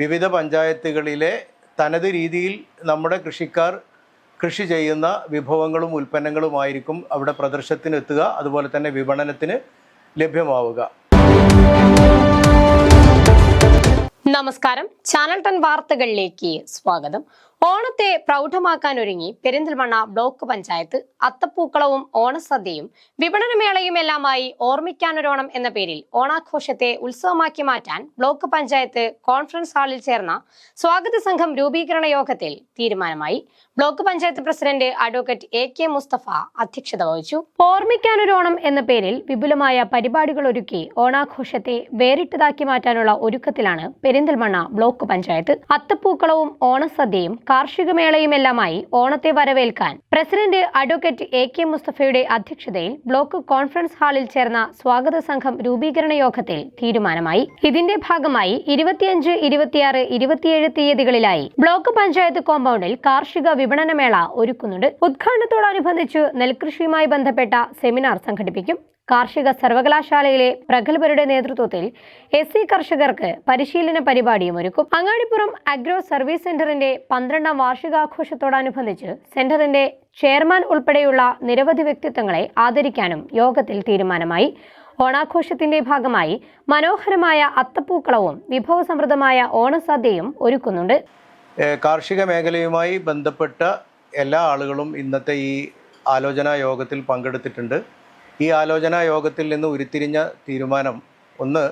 വിവിധ പഞ്ചായത്തുകളിലെ തനത് രീതിയിൽ നമ്മുടെ കൃഷിക്കാർ കൃഷി ചെയ്യുന്ന വിഭവങ്ങളും ഉൽപ്പന്നങ്ങളുമായിരിക്കും അവിടെ പ്രദർശനത്തിനെത്തുക അതുപോലെ തന്നെ വിപണനത്തിന് ലഭ്യമാവുക. നമസ്കാരം. ചാനൽ ടൺ വാർത്തകളിലേക്ക് സ്വാഗതം. ഓണത്തെ പ്രൗഢമാക്കാൻ ഒരുങ്ങി പെരിന്തൽമണ്ണ ബ്ലോക്ക് പഞ്ചായത്ത് അത്തപ്പൂക്കളവും ഓണസദ്യയും വിപണനമേളയും എല്ലാമായി ഓർമ്മിക്കാനൊരോണം എന്ന പേരിൽ ഓണാഘോഷത്തെ ഉത്സവമാക്കി മാറ്റാൻ ബ്ലോക്ക് പഞ്ചായത്ത് കോൺഫറൻസ് ഹാളിൽ ചേർന്ന സ്വാഗത സംഘം രൂപീകരണ യോഗത്തിൽ തീരുമാനമായി. Block panchayat president advocate A K Mustafa അധ്യക്ഷത വഹിച്ചു. ഓർമ്മിക്കാനൊരോണം എന്ന പേരിൽ വിപുലമായ പരിപാടികൾ ഒരുക്കി ഓണാഘോഷത്തെ വേറിട്ടതാക്കി മാറ്റാനുള്ള ഒരുക്കത്തിലാണ് പെരിന്തൽമണ്ണ ബ്ലോക്ക് പഞ്ചായത്ത്. അത്തപ്പൂക്കളവും ഓണസദ്യയും കാർഷിക മേളയുമെല്ലാമായി ഓണത്തെ വരവേൽക്കാൻ പ്രസിഡന്റ് അഡ്വക്കേറ്റ് എ കെ മുസ്തഫയുടെ അധ്യക്ഷതയിൽ ബ്ലോക്ക് കോൺഫറൻസ് ഹാളിൽ ചേർന്ന സ്വാഗത സംഘം രൂപീകരണ യോഗത്തിൽ തീരുമാനമായി. ഇതിന്റെ ഭാഗമായി ഇരുപത്തിയഞ്ച് ഇരുപത്തിയാറ് ഇരുപത്തിയേഴ് തീയതികളിലായി ബ്ലോക്ക് പഞ്ചായത്ത് കോമ്പൗണ്ടിൽ കാർഷിക വിപണനമേള ഒരുക്കുന്നുണ്ട്. ഉദ്ഘാടനത്തോടനുബന്ധിച്ച് നെൽകൃഷിയുമായി ബന്ധപ്പെട്ട സെമിനാർ സംഘടിപ്പിക്കും. കാർഷിക സർവകലാശാലയിലെ പ്രഗത്ഭരുടെ നേതൃത്വത്തിൽ എസ് സി കർഷകർക്ക് പരിശീലന പരിപാടിയും ഒരുക്കും. അങ്ങാടിപ്പുറം അഗ്രോ സർവീസ് സെന്ററിന്റെ പന്ത്രണ്ടാം വാർഷികാഘോഷത്തോടനുബന്ധിച്ച് സെന്ററിന്റെ ചെയർമാൻ ഉൾപ്പെടെയുള്ള നിരവധി വ്യക്തിത്വങ്ങളെ ആദരിക്കാനും യോഗത്തിൽ തീരുമാനമായി. ഓണാഘോഷത്തിന്റെ ഭാഗമായി മനോഹരമായ അത്തപ്പൂക്കളവും വിഭവസമൃദ്ധമായ ഓണസദ്യയും ഒരുക്കുന്നുണ്ട്. കാർഷിക മേഖലയുമായി ബന്ധപ്പെട്ട എല്ലാ ആളുകളും ഇന്നത്തെ ഈ ആലോചനാ യോഗത്തിൽ പങ്കെടുത്തിട്ടുണ്ട്. ഈ ആലോചനാ യോഗത്തിൽ നിന്ന് ഉരുത്തിരിഞ്ഞ തീരുമാനം ഒന്ന്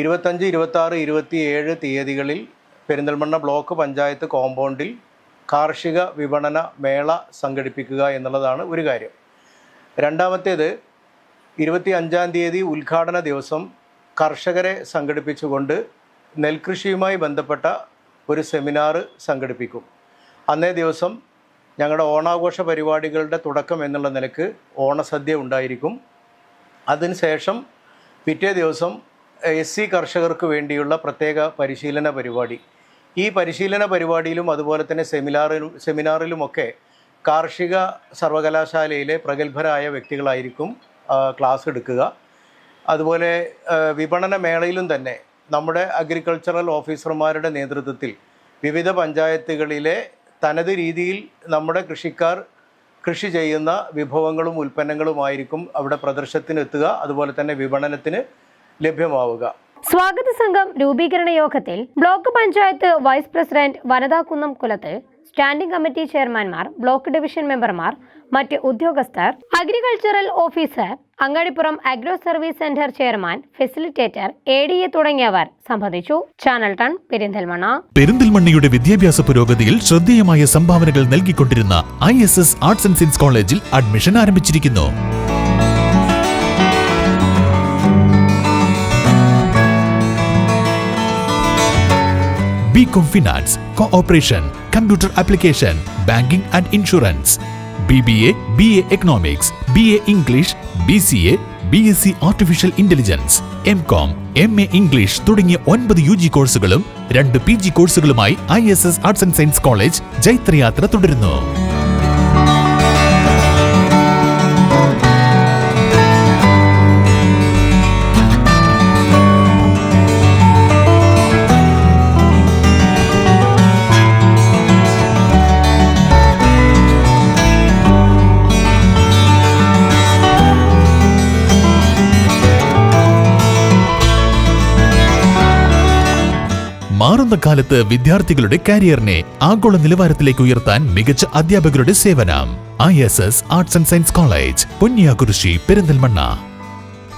ഇരുപത്തഞ്ച് ഇരുപത്താറ് ഇരുപത്തിയേഴ് തീയതികളിൽ പെരിന്തൽമണ്ണ ബ്ലോക്ക് പഞ്ചായത്ത് കോമ്പൗണ്ടിൽ കാർഷിക വിപണന മേള സംഘടിപ്പിക്കുക എന്നുള്ളതാണ് ഒരു കാര്യം. രണ്ടാമത്തേത് ഇരുപത്തി അഞ്ചാം തീയതി ഉദ്ഘാടന ദിവസം കർഷകരെ സംഘടിപ്പിച്ചുകൊണ്ട് നെൽകൃഷിയുമായി ബന്ധപ്പെട്ട ഒരു സെമിനാർ സംഘടിപ്പിക്കും. അന്നേ ദിവസം ഞങ്ങളുടെ ഓണാഘോഷ പരിപാടികളുടെ തുടക്കം എന്നുള്ള നിലയ്ക്ക് ഓണസദ്യ ഉണ്ടായിരിക്കും. അതിനുശേഷം പിറ്റേ ദിവസം എസ് സി കർഷകർക്ക് വേണ്ടിയുള്ള പ്രത്യേക പരിശീലന പരിപാടി. ഈ പരിശീലന പരിപാടിയിലും അതുപോലെ തന്നെ സെമിനാറിലും സെമിനാറിലുമൊക്കെ കാർഷിക സർവകലാശാലയിലെ പ്രഗത്ഭരായ വ്യക്തികളായിരിക്കും ക്ലാസ് എടുക്കുക. അതുപോലെ വിപണന മേളയിലും തന്നെ നമ്മുടെ അഗ്രികൾച്ചറൽ ഓഫീസർമാരുടെ നേതൃത്വത്തിൽ വിവിധ പഞ്ചായത്തുകളിലെ തനത് രീതിയിൽ നമ്മുടെ കൃഷിക്കാർ കൃഷി ചെയ്യുന്ന വിഭവങ്ങളും ഉൽപ്പന്നങ്ങളുമായിരിക്കും അവിടെ പ്രദർശനത്തിനെത്തുക അതുപോലെ തന്നെ വിപണനത്തിന് ലഭ്യമാവുക. സ്വാഗത സംഘം രൂപീകരണ യോഗത്തിൽ ബ്ലോക്ക് പഞ്ചായത്ത് വൈസ് പ്രസിഡന്റ് വനിതാ കുന്നം കുലത്ത് സ്റ്റാൻഡിംഗ് കമ്മിറ്റി ചെയർമാൻമാർ ബ്ലോക്ക് ഡിവിഷൻ മെമ്പർമാർ മറ്റ് ഉദ്യോഗസ്ഥർ agricultural officer Angadippuram agro service centre chairman facilitator A D A തുടങ്ങിയവർ സംബന്ധിച്ചു. Channel ton Perinthalmanna. പെരിന്തൽമണ്ണയുടെ വിദ്യാഭ്യാസ പുരോഗതിയിൽ ശ്രദ്ധേയമായ സംഭാവനകൾ നൽകിക്കൊണ്ടിരുന്ന I S S arts and science കോളേജിൽ അഡ്മിഷൻ ആരംഭിച്ചിരിക്കുന്നു. B com finance cooperation computer application banking and insurance B B A B A economics B A English B C A B S C artificial intelligence M com M A English തുടങ്ങിയ ഒൻപത് U G കോഴ്സുകളും രണ്ട് P G കോഴ്സുകളുമായി I S S arts and science college ജൈത്രയാത്ര തുടരുന്നു. മാറുന്ന കാലത്ത് വിദ്യാർത്ഥികളുടെ കരിയറിനെ ആഗോള നിലവാരത്തിലേക്ക് ഉയർത്താൻ മികച്ച അധ്യാപകരുടെ സേവനം. I S S arts and science college Punniyakurishi Perinthalmanna.